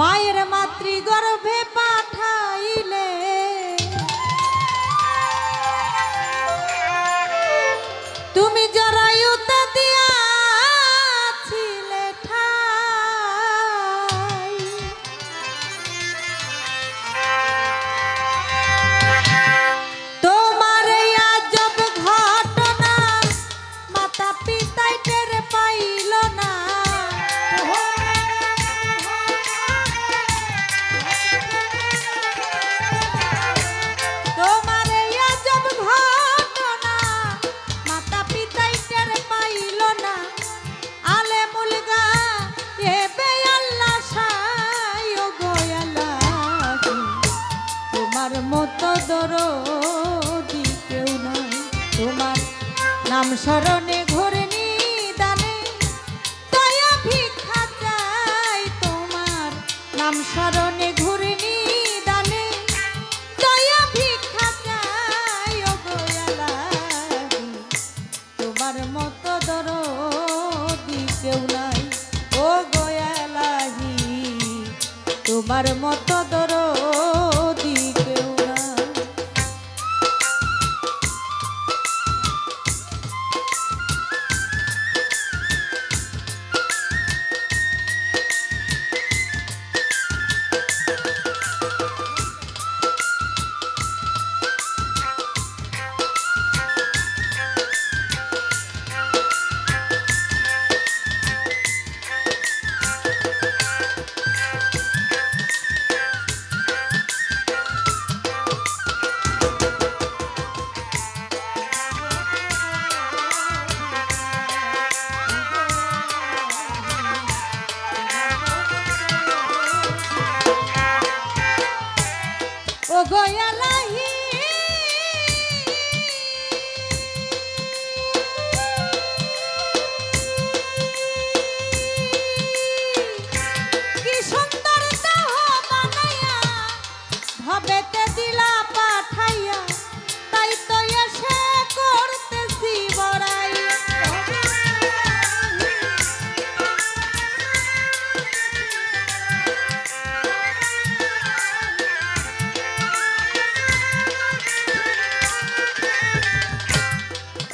மாயரமா মতো দরদি কেউ নাই। তোমার নাম স্মরণে ঘরে নিদানে। তাই ভিক্ষা চাই তোমার নাম স্মরণ Goiás.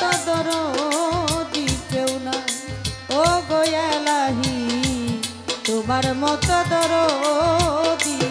তো দর দিতেও না ও গয়ালাহি তোমার মতো দর দিয়ে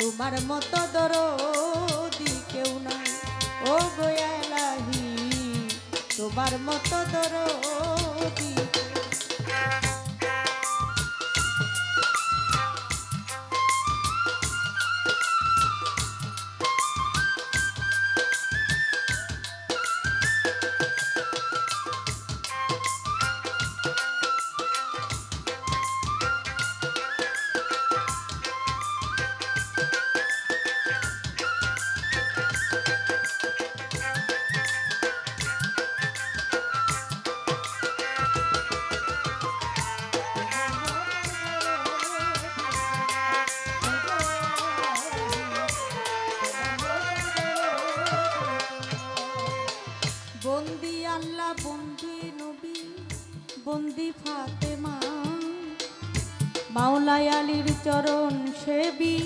তোমার মতো দরদি কেউ নাই ও গোয়ালাহি তোমার মতো দরদি মাওলাই আলীর চরণ সেবি,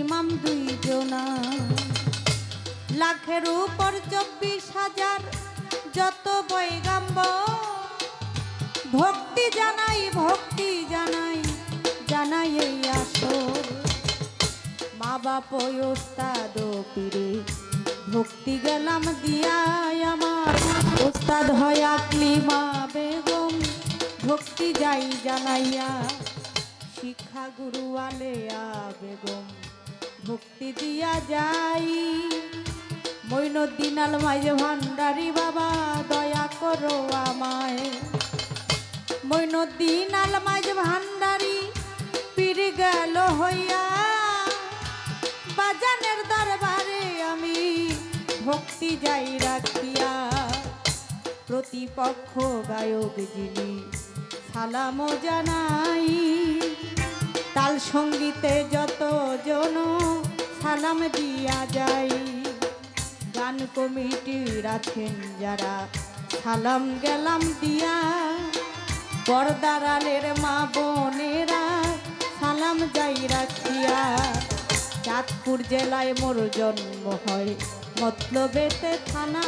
ইমাম দুই জনা লাখের উপর চব্বিশ হাজার যত বৈগাম্ব ভক্তি জানাই ভক্তি জানাই জানাই এই আসর। মা বাপ ওস্তাদ পীরে, ভক্তি গেলাম দিয়াই আমার। ওস্তাদ হয় আকলিমা বেগম, ভক্তি যাই জানাইয়া। শিক্ষা গুরু আলেয়া বেগম ভক্তি দিয়া যাই। মৈনুদ্দিন আল মাইজ ভান্ডারি বাবা, দয়া করো আমায়। মৈনুদ্দিন আল মাইজ ভান্ডারি পীর গেল হইয়া। বাজানের দরবারে আমি ভক্তি যাই রাখিয়া। প্রতিপক্ষ গায়ক যিনি সালাম জানাই। তাল সঙ্গীতে যত জন সালাম দিয়া যাই, গান কমিটির আছেন যারা। সালাম গেলাম দিয়া, পর্দারালের মা বোনেরা সালাম যাই রাখিয়া। চাঁদপুর জেলায় মোর জন্ম হয় মতলবেতে থানা।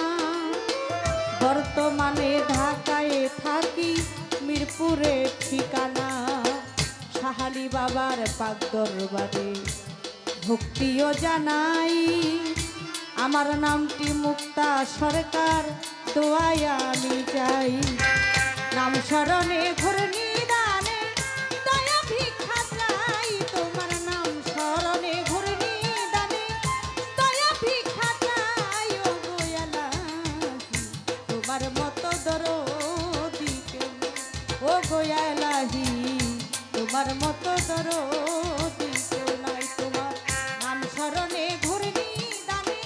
বর্তমানে ঢাকায় থাকি মিরপুরে বাবার পাক দরবারে ভক্তিও জানাই, আমার নামটি মুক্তা সরকার তোয়াই আমি চাই। নাম স্মরণে ঘূর্ণি তোমার মতো কেউ নাই তোমার। নাম স্মরণে ঘূর্ণি দানে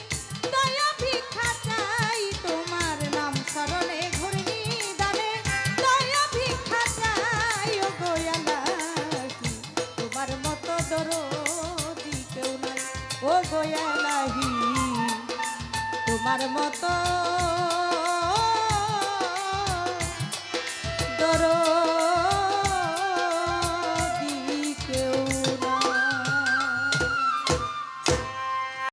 দয়া ভিক্ষা চাই তোমার। নাম স্মরণে ঘূর্ণি দানে দয়া ভিক্ষা চাই। ও গোয়ালাহি তোমার মতো দরদি, কেউ নাই। ও গোয়ালাহি তোমার মতো